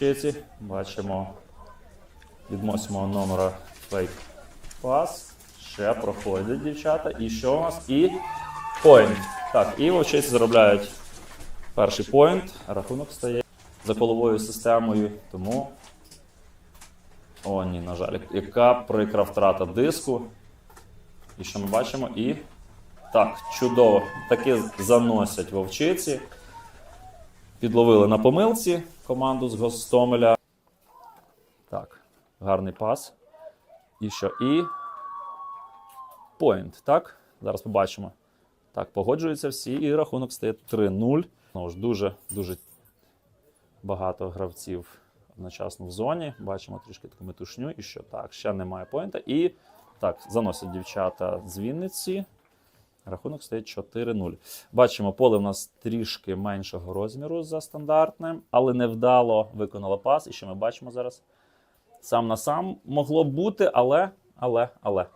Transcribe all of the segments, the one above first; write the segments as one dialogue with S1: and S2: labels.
S1: вовчиці. Бачимо від восьмого номера фейк пас. Ще проходять дівчата. І що у нас? І поінт. Так, і вовчиці заробляють перший поінт. Рахунок стає за коловою системою. Тому. О, ні, на жаль, яка прикра втрата диску. І що ми бачимо? І. Так, чудово. Таки заносять вовчиці. Підловили на помилці команду з Гостомеля. Так, гарний пас. І що? І. Поінт, так? Зараз побачимо. Так, погоджуються всі, і рахунок стає 3-0. Знову ж дуже, дуже багато гравців одночасно в зоні. Бачимо трішки таку метушню. І що? Так, ще немає поінта. І так, заносять дівчата з Вінниці. Рахунок стає 4-0. Бачимо, поле в нас трішки меншого розміру за стандартним, але невдало виконала пас. І що ми бачимо зараз? Сам на сам могло бути, але, але, але.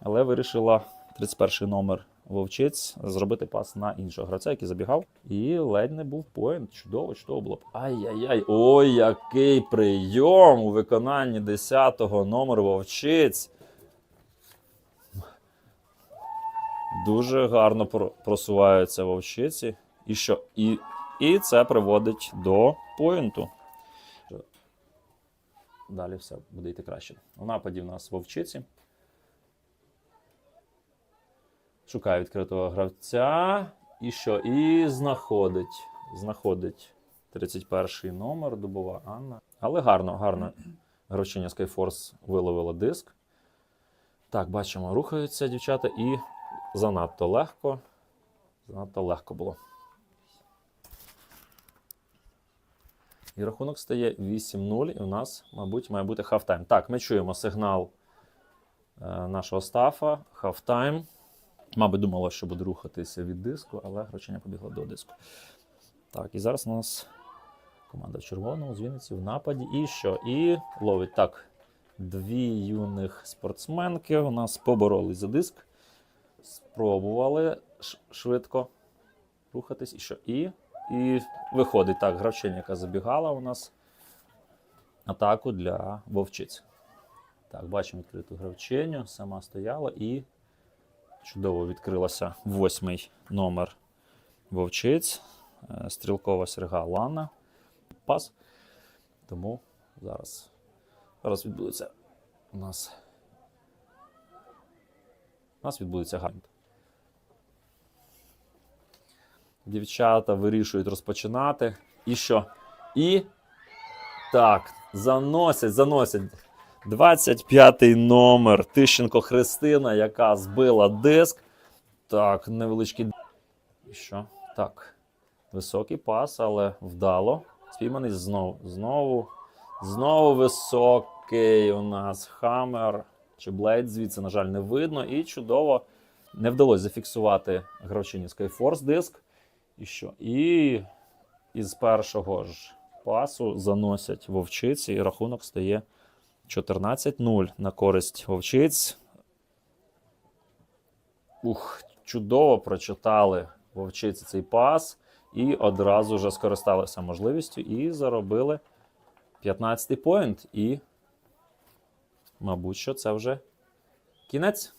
S1: Але вирішила 31-й номер Вовчиць зробити пас на іншого гравця, який забігав. І ледь не був поінт. Чудово, чудово було б. Ай-яй-яй, ой, який прийом у виконанні 10-го номеру Вовчиць. Дуже гарно просуваються вовчиці. І що? І, і це приводить до поінту. Далі все буде йти краще. У нападі в нас вовчиці. Шукає відкритого гравця. І що? І знаходить. Знаходить 31 номер, дубова Анна. Але гарно, гарно. Гравчиня Skyforce виловила диск. Так, бачимо, рухаються дівчата і занадто легко. Занадто легко було. І рахунок стає 8-0, і у нас, мабуть, має бути хафтайм. Так, ми чуємо сигнал е, нашого стафа. Хафтайм. Мабуть, думала, що буде рухатися від диску, але грачення побігла до диску. Так, і зараз у нас команда в червоному з в нападі. І що? І ловить так. Дві юних спортсменки у нас поборолись за диск. Спробували швидко рухатись. І що? І, і виходить так, гравчиня, яка забігала у нас атаку для вовчиць. Так, бачимо відкриту гравчиню, сама стояла і чудово відкрилася восьмий номер вовчиць. Е, Стрілкова серга Лана. Пас. Тому зараз, зараз відбудеться у нас. У нас відбудеться гант. Дівчата вирішують розпочинати. І що? І так, заносять, заносять. 25-й номер Тищенко Христина, яка збила диск. Так, невеличкий. І що? Так. Високий пас, але вдало. Спійманий знову. Знову. Знову високий у нас хаммер чи блейд. Звідси, на жаль, не видно. І чудово не вдалося зафіксувати гравчині Skyforce диск. І що? І із першого ж пасу заносять вовчиці, і рахунок стає 14-0 на користь вовчиць. Ух, чудово прочитали вовчиці цей пас і одразу ж скористалися можливістю і заробили 15-й поінт. І, мабуть, що це вже кінець.